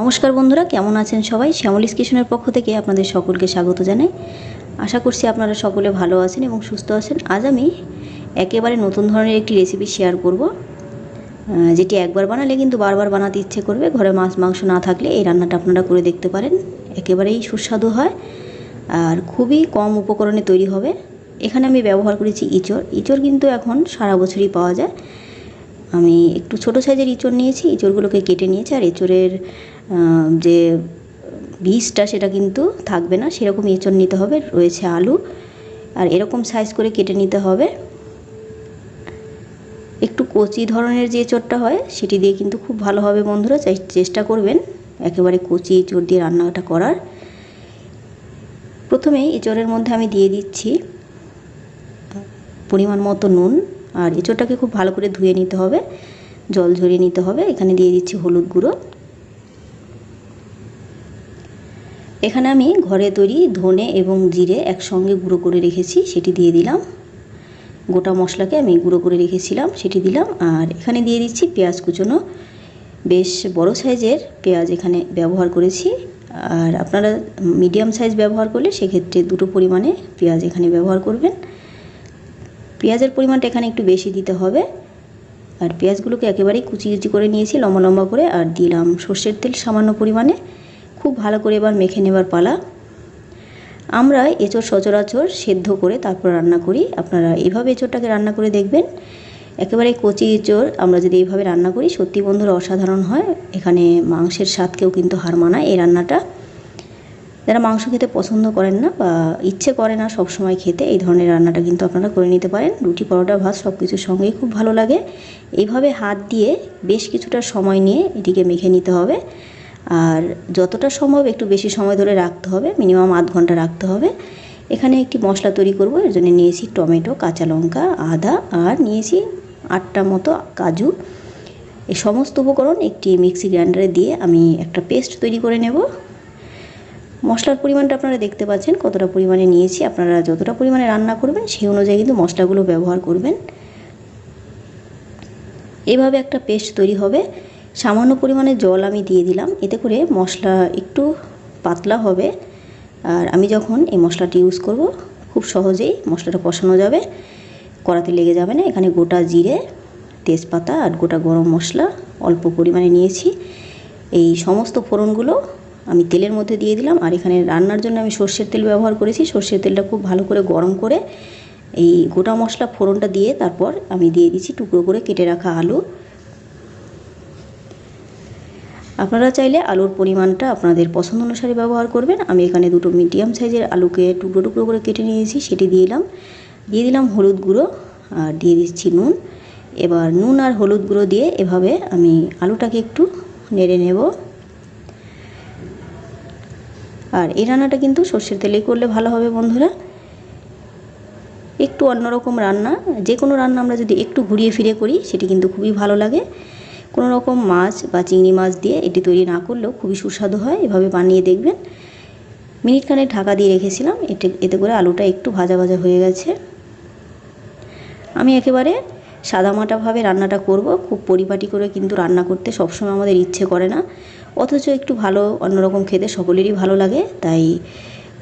নমস্কার বন্ধুরা, কেমন আছেন সবাই? শ্যামলিস কিশনের পক্ষ থেকে আপনাদের সকলকে স্বাগত জানাই। আশা করছি আপনারা সকলে ভালো আছেন এবং সুস্থ আছেন। আজ আমি একেবারে নতুন ধরনের একটি রেসিপি শেয়ার করব যেটি একবার বানালে কিন্তু বারবার বানাতে ইচ্ছে করবে। ঘরে মাছ, মাংস না থাকলে এই রান্নাটা আপনারা করে দেখতে পারেন। একেবারেই সুস্বাদু হয় আর খুবই কম উপকরণে তৈরি হবে। এখানে আমি ব্যবহার করেছি ইঁচড়। ইঁচড় কিন্তু এখন সারা বছরই পাওয়া যায়। আমি একটু ছোট সাইজের ইঁচড় নিয়েছি। ইঁচড়গুলোকে কেটে নিয়েছি আর এঁচড়ের যে বীজটা সেটা কিন্তু থাকবে না, সেরকম এঁচড় নিতে হবে, রয়েছে আলু, আর এরকম সাইজ করে কেটে নিতে হবে। একটু কচি ধরনের যে এঁচড়টা হয়, সেটি দিয়ে কিন্তু খুব ভালো হবে বন্ধুরা চেষ্টা করবেন একেবারে কচি এঁচড় দিয়ে রান্নাটা করার। প্রথমে এঁচড়ের মধ্যে আমি দিয়ে দিচ্ছি পরিমাণ মতো নুন, আর এঁচোড়টাকে খুব ভালো করে ধুয়ে নিতে হবে, জল ঝরিয়ে নিতে হবে। এখানে দিয়ে দিচ্ছি হলুদ গুঁড়ো। এখানে আমি ঘরে তৈরি ধনে এবং জিরে একসঙ্গে গুঁড়ো করে রেখেছি, সেটি দিয়ে দিলাম। গোটা মশলাকে আমি গুঁড়ো করে রেখেছিলাম, সেটি দিলাম। আর এখানে দিয়ে দিচ্ছি পেঁয়াজ কুচোনো। বেশ বড় সাইজের পেঁয়াজ এখানে ব্যবহার করেছি। আর আপনারা মিডিয়াম সাইজ ব্যবহার করলে সেক্ষেত্রে দুটো পরিমাণে পেঁয়াজ এখানে ব্যবহার করবেন। পেঁয়াজের পরিমাণটা এখানে একটু বেশি দিতে হবে। আর পেঁয়াজগুলোকে একেবারেই কুচি কুচি করে নিয়েছি, লম্বা লম্বা করে। আর দিলাম সর্ষের তেল সামান্য পরিমাণে। খুব ভালো করে এবার মেখে নেবার পালা। আমরা এঁচড় সচরাচর সেদ্ধ করে তারপর রান্না করি। আপনারা এইভাবে এঁচড়টাকে রান্না করে দেখবেন। একেবারে কচি এঁচড় আমরা যদি এইভাবে রান্না করি, সত্যি বন্ধুরা অসাধারণ হয়। এখানে মাংসের স্বাদকেও কিন্তু হার মানায় এই রান্নাটা। যারা মাংস খেতে পছন্দ করেন না বা ইচ্ছে করে না সব সময় খেতে, এই ধরনের রান্নাটা কিন্তু আপনারা করে নিতে পারেন। রুটি, পরোটা, ভাত সব কিছুর সঙ্গেই খুব ভালো লাগে। এইভাবে হাত দিয়ে বেশ কিছুটা সময় নিয়ে এটিকে মেখে নিতে হবে। আর যতটা সম্ভব একটু বেশি সময় ধরে রাখতে হবে, মিনিমাম আধ ঘণ্টা রাখতে হবে। এখানে একটি মশলা তৈরি করব, এর জন্য নিয়েছি টমেটো, কাঁচা লঙ্কা, আদা আর নিয়েছি আটটা মতো কাজু। এই সমস্ত উপকরণ একটি মিক্সি গ্রাইন্ডারে দিয়ে আমি একটা পেস্ট তৈরি করে নেব। মশলার পরিমাণটা আপনারা দেখতে পাচ্ছেন, কতটা পরিমাণে নিয়েছি, আপনারা যতটা পরিমাণে রান্না করবেন সেই অনুযায়ী কিন্তু মশলাগুলো ব্যবহার করবেন। এভাবে একটা পেস্ট তৈরি হবে। সামান্য পরিমাণে জল আমি দিয়ে দিলাম। এতে করে মশলা একটু পাতলা হবে। আর আমি যখন এই মশলাটি ইউজ করব, খুব সহজেই মশলাটা কষানো যাবে। কড়াতে লেগে যাবে না। এখানে গোটা জিরে, তেজপাতা আর গোটা গরম মশলা অল্প পরিমাণে নিয়েছি। এই সমস্ত ফোড়নগুলো আমি তেলের মধ্যে দিয়ে দিলাম। আর এখানে রান্নার জন্য আমি সর্ষের তেল ব্যবহার করেছি। সর্ষের তেলটা খুব ভালো করে গরম করে এই গোটা মশলা ফোড়নটা দিয়ে তারপর আমি দিয়ে দিচ্ছি টুকরো করে কেটে রাখা আলু। আপনারা চাইলে আলুর পরিমাণটা আপনাদের পছন্দ অনুসারে ব্যবহার করবেন। আমি এখানে দুটো মিডিয়াম সাইজের আলুকে টুকরো টুকরো করে কেটে নিয়েছি, সেটি দিয়ে দিলাম। দিয়ে দিলাম হলুদ গুঁড়ো, আর দিয়ে দিচ্ছি নুন। এবার নুন আর হলুদ গুঁড়ো দিয়ে এভাবে আমি আলুটাকে একটু নেড়ে নেব। আর এই রান্নাটা কিন্তু সর্ষের তেলেই করলে ভালো হবে বন্ধুরা। একটু অন্যরকম রান্না যে কোনো রান্না আমরা যদি একটু ঘুরিয়ে ফিরে করি, সেটি কিন্তু খুবই ভালো লাগে। রকম মাছ বা চিংড়ি মাছ দিয়ে এটি তৈরি না করলেও খুবই সুস্বাদু হয়, এভাবে বানিয়ে দেখবেন। মিনিটখানে ঢাকা দিয়ে রেখেছিলাম, এতে এতে করে আলুটা একটু ভাজা ভাজা হয়ে গেছে। আমি একেবারে সাদামাটাভাবে রান্নাটা করব, খুব পরিপাটি করে কিন্তু রান্না করতে সবসময় আমাদের ইচ্ছে করে না। অথচ একটু ভালো, অন্যরকম খেতে সকলেরই ভালো লাগে, তাই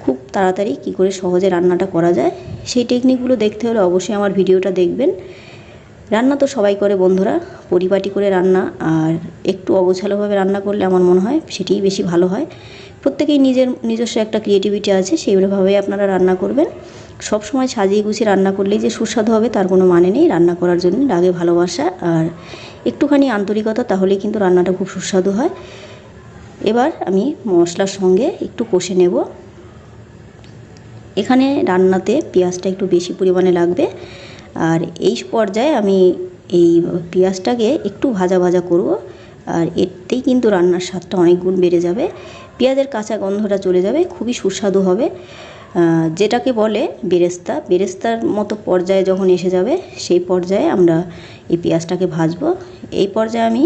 খুব তাড়াতাড়ি কি করে সহজে রান্নাটা করা যায়। সেই টেকনিকগুলো দেখতে হলে অবশ্যই আমার ভিডিওটা দেখবেন। রান্না তো সবাই করে বন্ধুরা, পরিপাটি করে রান্না আর একটু অগোছালোভাবে রান্না করলে আমার মনে হয় সেটিই বেশি ভালো হয়। প্রত্যেকেই নিজের, নিজস্ব একটা ক্রিয়েটিভিটি আছে সেইভাবে আপনারা রান্না করবেন। সব সময় সাজিয়ে গুছিয়ে রান্না করলেই যে সুস্বাদু হবে তার কোনো মানে নেই। রান্না করার জন্য লাগে ভালোবাসা আর একটুখানি আন্তরিকতা, তাহলেই কিন্তু রান্নাটা খুব সুস্বাদু হয়। এবার আমি মশলার সঙ্গে একটু কষে নেব। এখানে রান্নাতে পেঁয়াজটা একটু বেশি পরিমাণে লাগবে। আর এই পর্যায়ে আমি এই পেঁয়াজটাকে একটু ভাজা ভাজা করব, আর এতেই কিন্তু রান্নার স্বাদটা অনেক গুণ বেড়ে যাবে। পেঁয়াজের কাঁচা গন্ধটা চলে যাবে, খুবই সুস্বাদু হবে। যেটাকে বলে বেরেস্তা, বেরেস্তার মতো পর্যায়ে যখন এসে যাবে, সেই পর্যায়ে আমরা এই পেঁয়াজটাকে ভাজবো। এই পর্যায়ে আমি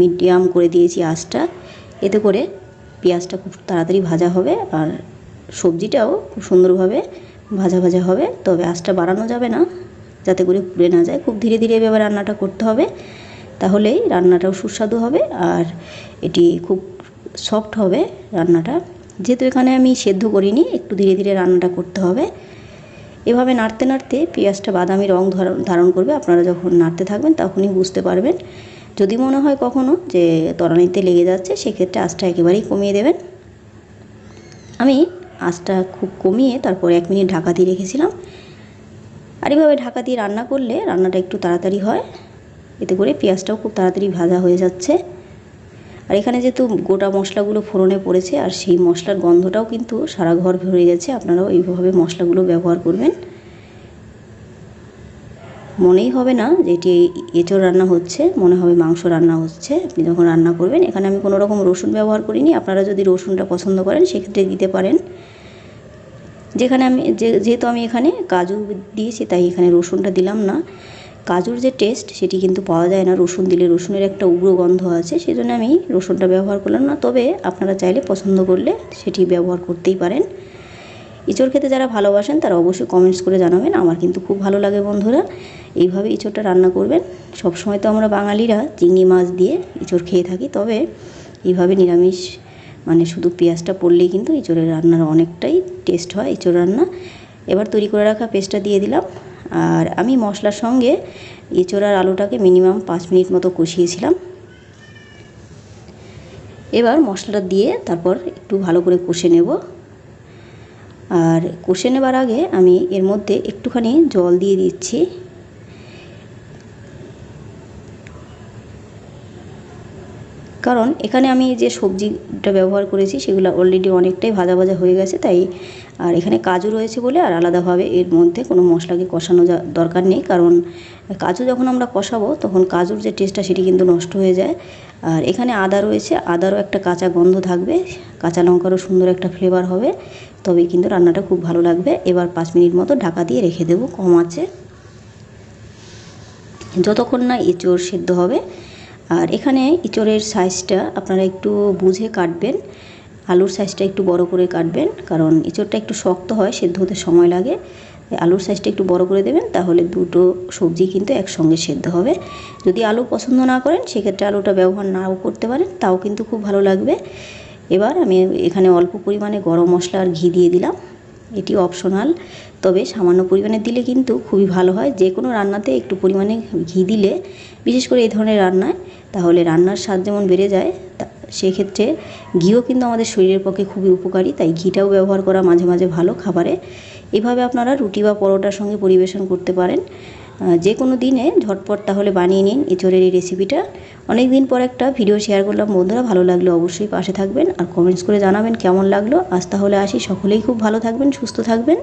মিডিয়াম করে দিয়েছি আঁচটা, এতে করে পেঁয়াজটা খুব তাড়াতাড়ি ভাজা হবে, আর সবজিটাও খুব সুন্দরভাবে ভাজা ভাজা হবে। তবে আঁচটা বাড়ানো যাবে না। যাতে করে পুড়ে না যায়। খুব ধীরে ধীরে এভাবে রান্নাটা করতে হবে। তাহলেই রান্নাটাও সুস্বাদু হবে আর এটি খুব সফট হবে রান্নাটা। যেহেতু এখানে আমি সেদ্ধ করিনি, একটু ধীরে ধীরে রান্নাটা করতে হবে। এভাবে নাড়তে নাড়তে পেঁয়াজটা বাদামি রং ধারণ করবে। আপনারা যখন নাড়তে থাকবেন তখনই বুঝতে পারবেন। যদি মনে হয় কখনও যে তরানিতে লেগে যাচ্ছে, সেক্ষেত্রে আঁচটা একেবারেই কমিয়ে দেবেন। আমি আঁচটা খুব কমিয়ে তারপর এক মিনিট ঢাকা দিয়ে রেখেছিলাম। আর এভাবে ঢাকা দিয়ে রান্না করলে রান্নাটা একটু তাড়াতাড়ি হয়। এতে করে পেঁয়াজটাও খুব তাড়াতাড়ি ভাজা হয়ে যাচ্ছে। আর এখানে যেহেতু গোটা মশলাগুলো ফোড়নে পড়েছে আর সেই মশলার গন্ধটাও কিন্তু সারা ঘর ভরে গেছে, আপনারাও এইভাবে মশলাগুলো ব্যবহার করবেন। মনেই হবে না যে এটি এঁচড় রান্না হচ্ছে, মনে হবে মাংস রান্না হচ্ছে। আপনি যখন রান্না করবেন, এখানে আমি কোনো রকম রসুন ব্যবহার করিনি, আপনারা যদি রসুনটা পছন্দ করেন, সেক্ষেত্রে দিতে পারেন। যেখানে আমি যেহেতু আমি এখানে কাজু দিয়েছি, তাই এখানে রসুনটা দিলাম না। কাজুর যে টেস্ট সেটি কিন্তু পাওয়া যায় না। রসুন দিলে রসুনের একটা উগ্র গন্ধ আছে সেই জন্য আমি রসুনটা ব্যবহার করলাম না। তবে আপনারা চাইলে পছন্দ করলে সেটি ব্যবহার করতেই পারেন। ইঁচড় খেতে যারা ভালোবাসেন, তারা অবশ্যই কমেন্টস করে জানাবেন। আমার কিন্তু খুব ভালো লাগে বন্ধুরা। এইভাবে ইঁচড়টা রান্না করবেন। সবসময় তো আমরা বাঙালিরা চিংড়ি মাছ দিয়ে ইঁচড় খেয়ে থাকি, তবে এইভাবে নিরামিষ মানে শুধু পেঁয়াজটা পড়লেই কিন্তু ইঁচড়ের রান্নার অনেকটাই টেস্ট হয় ইঁচড় রান্না। এবার তৈরি করে রাখা পেস্টটা দিয়ে দিলাম। আর আমি মশলার সঙ্গে এঁচড় আলুটাকে মিনিমাম পাঁচ মিনিট মতো কষিয়েছিলাম। এবার মশলাটা দিয়ে তারপর একটু ভালো করে কষে নেব। আর কষে নেবার আগে আমি এর মধ্যে একটুখানি জল দিয়ে দিচ্ছি। কারণ এখানে আমি যে সবজিটা ব্যবহার করেছি সেগুলো অলরেডি অনেকটাই ভাজা ভাজা হয়ে গেছে, তাই আর এখানে কাজু রয়েছে বলে আর আলাদাভাবে এর মধ্যে কোনো মশলাকে কষানো দরকার নেই, কারণ কাজু যখন আমরা কষাবো তখন কাজুর যে টেস্টটা সেটি কিন্তু নষ্ট হয়ে যায়। আর এখানে আদা রয়েছে, আদারও একটা কাঁচা গন্ধ থাকবে, কাঁচা লঙ্কারও সুন্দর একটা ফ্লেভার হবে তবেই কিন্তু রান্নাটা খুব ভালো লাগবে। এবার পাঁচ মিনিট মতো ঢাকা দিয়ে রেখে দেবো কম আছে। যতক্ষণ না এঁচড় সেদ্ধ হবে আর এখানে ইঁচড়ের সাইজটা আপনারা একটু বুঝে কাটবেন। আলুর সাইজটা একটু বড় করে কাটবেন, কারণ ইঁচড়টা একটু শক্ত হয়, সেদ্ধ হতে সময় লাগে। আলুর সাইজটা একটু বড় করে দেবেন, তাহলে দুটো সবজি কিন্তু একসঙ্গে সেদ্ধ হবে। যদি আলু পছন্দ না করেন, সেক্ষেত্রে আলুটা ব্যবহার নাও করতে পারেন, তাও কিন্তু খুব ভালো লাগবে। এবার আমি এখানে অল্প পরিমাণে গরম মশলা আর ঘি দিয়ে দিলাম। এটি অপশনাল তবে সামান্য পরিমাণে দিলে কিন্তু খুবই ভালো হয়। যে কোনো রান্নাতে একটু পরিমাণে ঘি দিলে, বিশেষ করে এই ধরনের রান্নায় তাহলে রান্নার স্বাদ যেমন বেড়ে যায় সেক্ষেত্রে ঘিও কিন্তু আমাদের শরীরের পক্ষে খুবই উপকারী, তাই ঘিটাও ব্যবহার করা মাঝে মাঝে ভালো খাবারে। এভাবে আপনারা রুটি বা পরোটার সঙ্গে পরিবেশন করতে পারেন। যে কোনো দিনে ঝটপট তাহলে বানিয়ে নিন এঁচড়ের এই রেসিপিটা। অনেক দিন পর একটা ভিডিও শেয়ার করলাম, বন্ধুরা ভালো লাগলে অবশ্যই পাশে থাকবেন আর কমেন্টস করে জানাবেন কেমন লাগল। আজ তাহলে আসি, সকলেই খুব ভালো থাকবেন, সুস্থ থাকবেন।